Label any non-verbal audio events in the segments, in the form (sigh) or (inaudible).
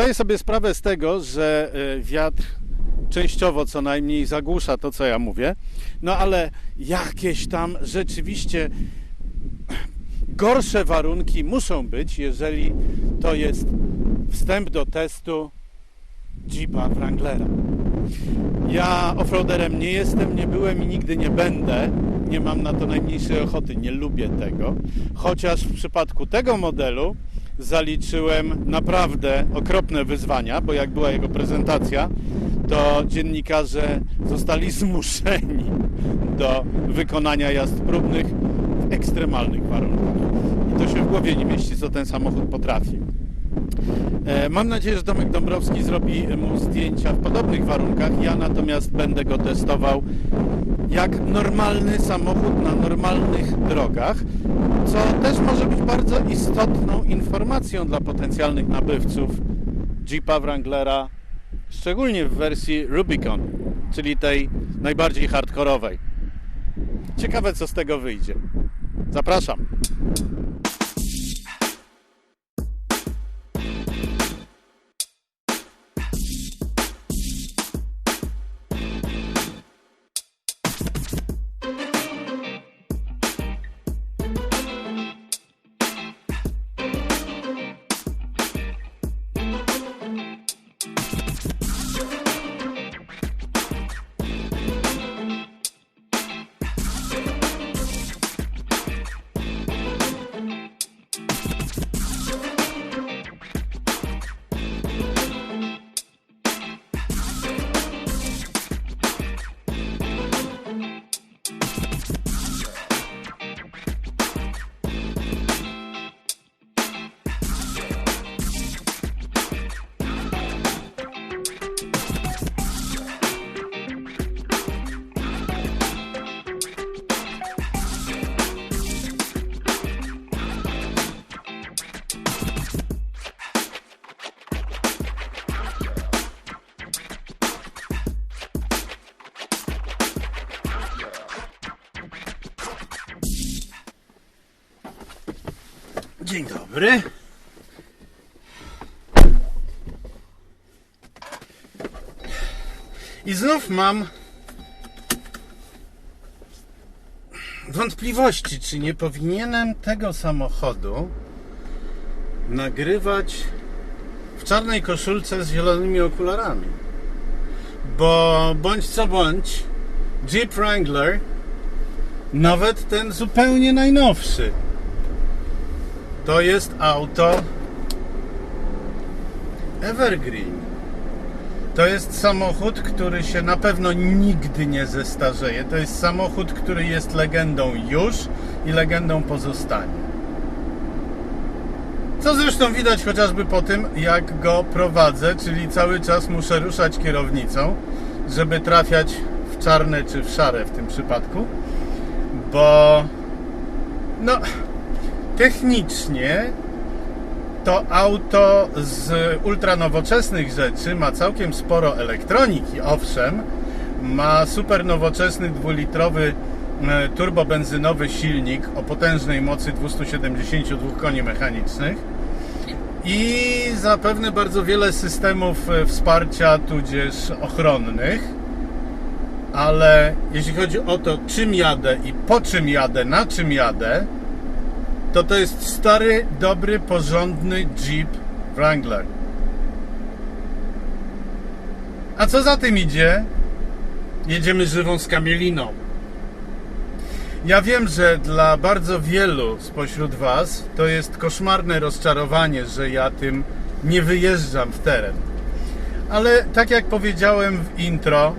Zdaję sobie sprawę z tego, że e, wiatr częściowo co najmniej zagłusza to, co ja mówię, no ale jakieś tam rzeczywiście gorsze warunki muszą być, jeżeli to jest wstęp do testu Jeepa Wranglera. Ja offroaderem nie jestem, nie byłem i nigdy nie będę. Nie mam na to najmniejszej ochoty, nie lubię tego. Chociaż w przypadku tego modelu zaliczyłem naprawdę okropne wyzwania, bo jak była jego prezentacja, to dziennikarze zostali (laughs) zmuszeni do wykonania jazd próbnych w ekstremalnych warunkach. I to się w głowie nie mieści, co ten samochód potrafi. E, Mam nadzieję, że Tomek Dąbrowski zrobi mu zdjęcia w podobnych warunkach. Ja natomiast będę go testował jak normalny samochód na normalnych drogach, co też może być bardzo istotną informacją dla potencjalnych nabywców Jeepa Wranglera, szczególnie w wersji Rubicon, czyli tej najbardziej hardkorowej. Ciekawe, co z tego wyjdzie. Zapraszam. Dzień dobry. I znów mam wątpliwości, czy nie powinienem tego samochodu nagrywać w czarnej koszulce z zielonymi okularami. Bo bądź co bądź, Jeep Wrangler, nawet ten zupełnie najnowszy, to jest auto Evergreen. To jest samochód, który się na pewno nigdy nie zestarzeje. To jest samochód, który jest legendą już i legendą pozostanie. Co zresztą widać chociażby po tym, jak go prowadzę, czyli cały czas muszę ruszać kierownicą, żeby trafiać w czarne czy w szare w tym przypadku, bo no technicznie to auto z ultranowoczesnych rzeczy ma całkiem sporo elektroniki, owszem, ma super nowoczesny dwulitrowy e, turbobenzynowy silnik o potężnej mocy 272 koni mechanicznych i zapewne bardzo wiele systemów e, wsparcia tudzież ochronnych. Ale jeśli chodzi o to czym jadę i po czym jadę, na czym jadę to to jest stary, dobry, porządny Jeep Wrangler. A co za tym idzie? Jedziemy żywą skamieliną. Ja wiem, że dla bardzo wielu spośród Was to jest koszmarne rozczarowanie, że ja tym nie wyjeżdżam w teren. Ale tak jak powiedziałem w intro,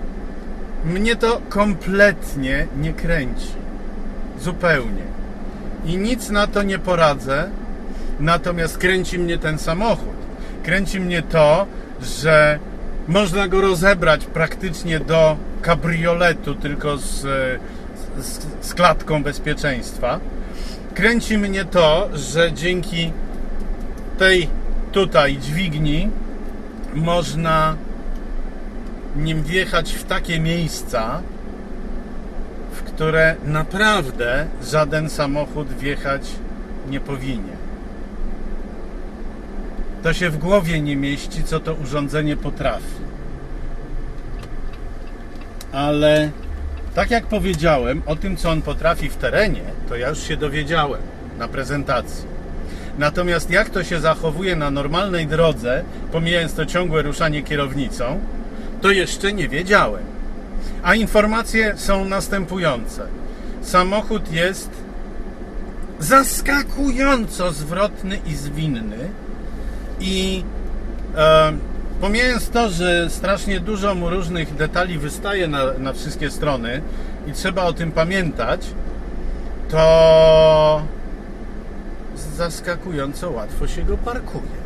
mnie to kompletnie nie kręci. Zupełnie i nic na to nie poradzę. Natomiast kręci mnie ten samochód. Kręci mnie to, że można go rozebrać praktycznie do kabrioletu, tylko z, z, z klatką bezpieczeństwa. Kręci mnie to, że dzięki tej tutaj dźwigni można nim wjechać w takie miejsca, które naprawdę żaden samochód wjechać nie powinien. to się w głowie nie mieści, co to urządzenie potrafi. Ale tak jak powiedziałem, o tym, co on potrafi w terenie, to ja już się dowiedziałem na prezentacji. Natomiast jak to się zachowuje na normalnej drodze, pomijając to ciągłe ruszanie kierownicą, to jeszcze nie wiedziałem. A informacje są następujące. Samochód jest zaskakująco zwrotny i zwinny i e, pomijając to, że strasznie dużo mu różnych detali wystaje na, na wszystkie strony i trzeba o tym pamiętać, to zaskakująco łatwo się go parkuje.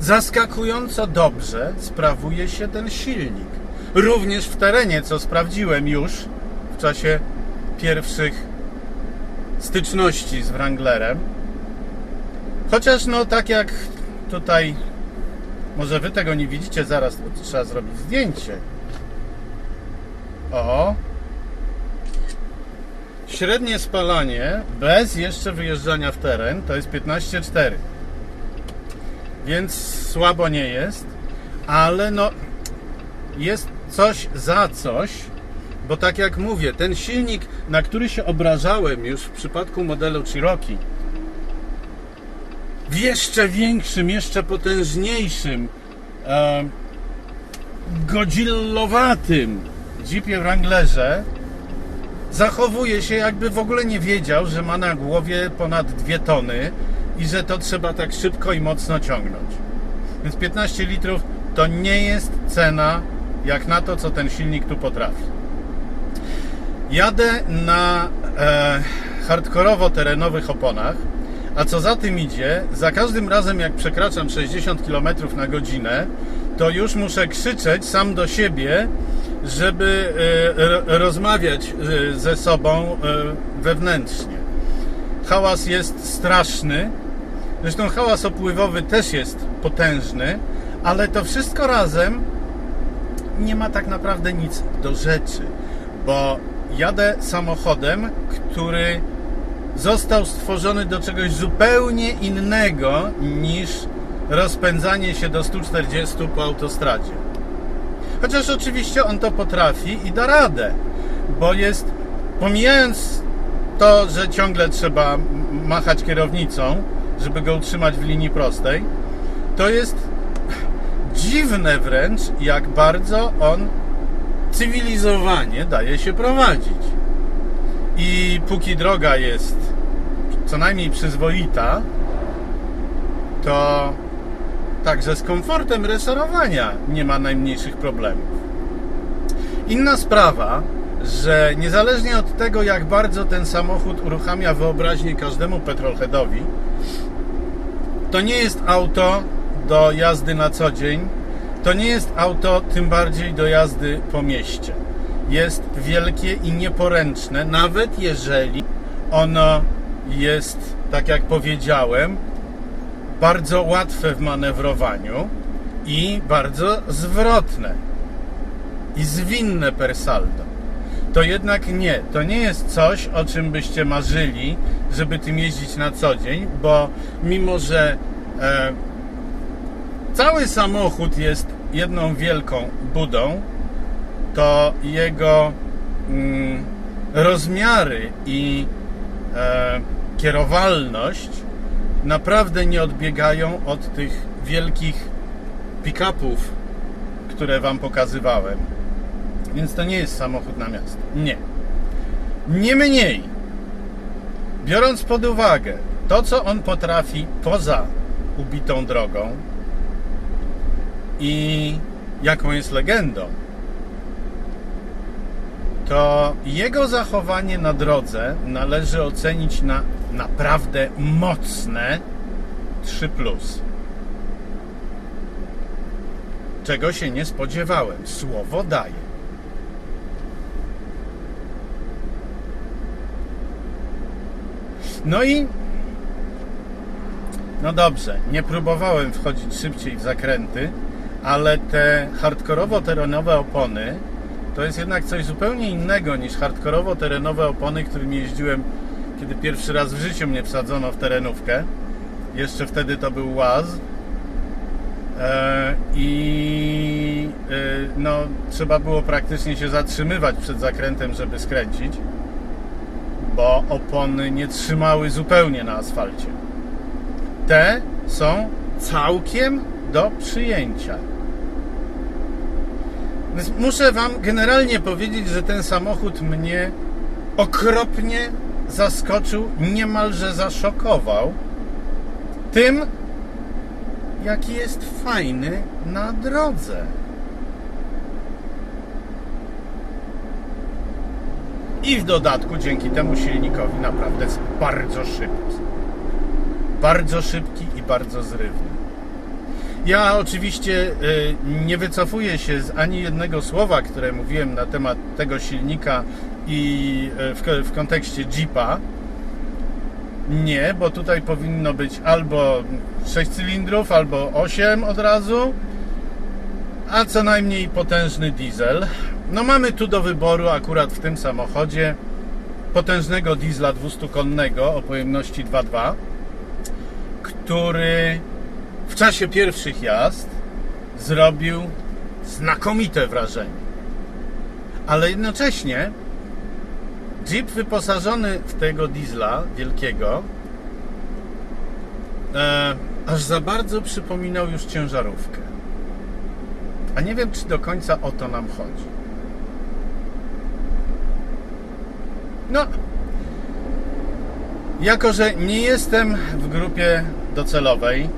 Zaskakująco dobrze sprawuje się ten silnik. Również w terenie, co sprawdziłem już w czasie pierwszych styczności z Wranglerem. Chociaż no tak jak tutaj może wy tego nie widzicie zaraz, trzeba zrobić zdjęcie. O. Średnie spalanie bez jeszcze wyjeżdżania w teren to jest 15,4. Więc słabo nie jest, ale no jest coś za coś, bo tak jak mówię, ten silnik, na który się obrażałem już w przypadku modelu Cherokee, w jeszcze większym, jeszcze potężniejszym, e, godzillowatym Jeepie Wranglerze zachowuje się jakby w ogóle nie wiedział, że ma na głowie ponad dwie tony i że to trzeba tak szybko i mocno ciągnąć. Więc 15 litrów to nie jest cena jak na to, co ten silnik tu potrafi. Jadę na e, hardkorowo-terenowych oponach, a co za tym idzie, za każdym razem jak przekraczam 60 km na godzinę, to już muszę krzyczeć sam do siebie, żeby e, rozmawiać e, ze sobą e, wewnętrznie. Hałas jest straszny, zresztą hałas opływowy też jest potężny, ale to wszystko razem nie ma tak naprawdę nic do rzeczy, bo jadę samochodem, który został stworzony do czegoś zupełnie innego niż rozpędzanie się do 140 po autostradzie. Chociaż oczywiście on to potrafi i da radę, bo jest, pomijając to, że ciągle trzeba machać kierownicą, żeby go utrzymać w linii prostej, to jest dziwne wręcz, jak bardzo on cywilizowanie daje się prowadzić. I póki droga jest co najmniej przyzwoita, to także z komfortem resorowania nie ma najmniejszych problemów. Inna sprawa, że niezależnie od tego, jak bardzo ten samochód uruchamia wyobraźnię każdemu petrolheadowi, to nie jest auto do jazdy na co dzień, to nie jest auto tym bardziej do jazdy po mieście. Jest wielkie i nieporęczne, nawet jeżeli ono jest, tak jak powiedziałem, bardzo łatwe w manewrowaniu i bardzo zwrotne i zwinne per saldo. To jednak nie, to nie jest coś, o czym byście marzyli, żeby tym jeździć na co dzień, bo mimo, że e, cały samochód jest jedną wielką budą, to jego mm, rozmiary i e, kierowalność naprawdę nie odbiegają od tych wielkich pick-upów, które Wam pokazywałem. Więc to nie jest samochód na miasto. Nie. Niemniej, biorąc pod uwagę to, co on potrafi poza ubitą drogą i jaką jest legendą, to jego zachowanie na drodze należy ocenić na naprawdę mocne 3. Czego się nie spodziewałem. Słowo daję. No i no dobrze, nie próbowałem wchodzić szybciej w zakręty, ale te hardkorowo-terenowe opony to jest jednak coś zupełnie innego niż hardkorowo-terenowe opony, którymi jeździłem, kiedy pierwszy raz w życiu mnie wsadzono w terenówkę. Jeszcze wtedy to był łaz. E, I e, no, trzeba było praktycznie się zatrzymywać przed zakrętem, żeby skręcić, bo opony nie trzymały zupełnie na asfalcie. Te są całkiem do przyjęcia. Więc muszę Wam generalnie powiedzieć, że ten samochód mnie okropnie zaskoczył, niemalże zaszokował tym, jaki jest fajny na drodze. I w dodatku dzięki temu silnikowi naprawdę jest bardzo szybki. Bardzo szybki i bardzo zrywny. Ja oczywiście y, nie wycofuję się z ani jednego słowa, które mówiłem na temat tego silnika i y, w, kontekście Jeepa. Nie, bo tutaj powinno być albo 6 cylindrów, albo 8 od razu, a co najmniej potężny diesel. No mamy tu do wyboru akurat w tym samochodzie potężnego diesla 200-konnego o pojemności 2.2, który w czasie pierwszych jazd zrobił znakomite wrażenie. Ale jednocześnie Jeep wyposażony w tego diesla wielkiego e, aż za bardzo przypominał już ciężarówkę. A nie wiem, czy do końca o to nam chodzi. No, jako że nie jestem w grupie docelowej,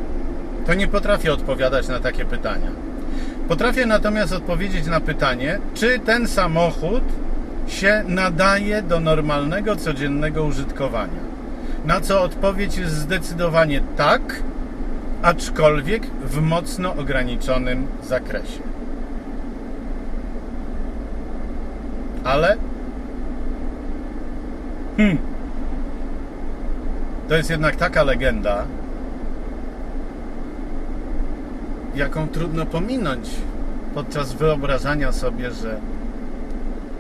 to nie potrafię odpowiadać na takie pytania. Potrafię natomiast odpowiedzieć na pytanie, czy ten samochód się nadaje do normalnego, codziennego użytkowania. Na co odpowiedź jest zdecydowanie tak, aczkolwiek w mocno ograniczonym zakresie. Ale. Hmm. To jest jednak taka legenda, jaką trudno pominąć podczas wyobrażania sobie, że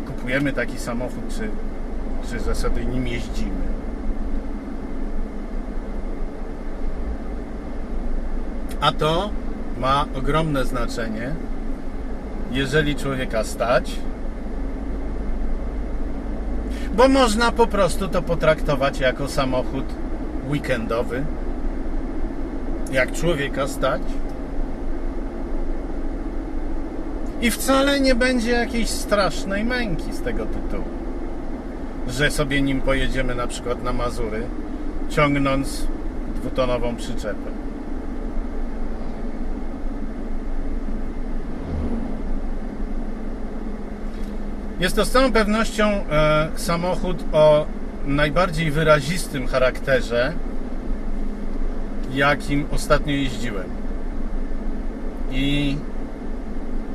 kupujemy taki samochód, czy, czy że sobie nim jeździmy. A to ma ogromne znaczenie, jeżeli człowieka stać, bo można po prostu to potraktować jako samochód weekendowy. Jak człowieka stać. I wcale nie będzie jakiejś strasznej męki z tego tytułu, że sobie nim pojedziemy na przykład na Mazury, ciągnąc dwutonową przyczepę. Jest to z całą pewnością e, samochód o najbardziej wyrazistym charakterze, jakim ostatnio jeździłem. I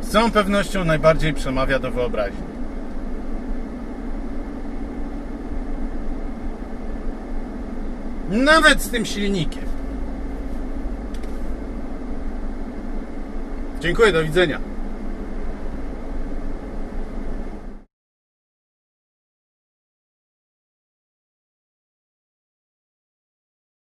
z całą pewnością najbardziej przemawia do wyobraźni. Nawet z tym silnikiem. Dziękuję, do widzenia.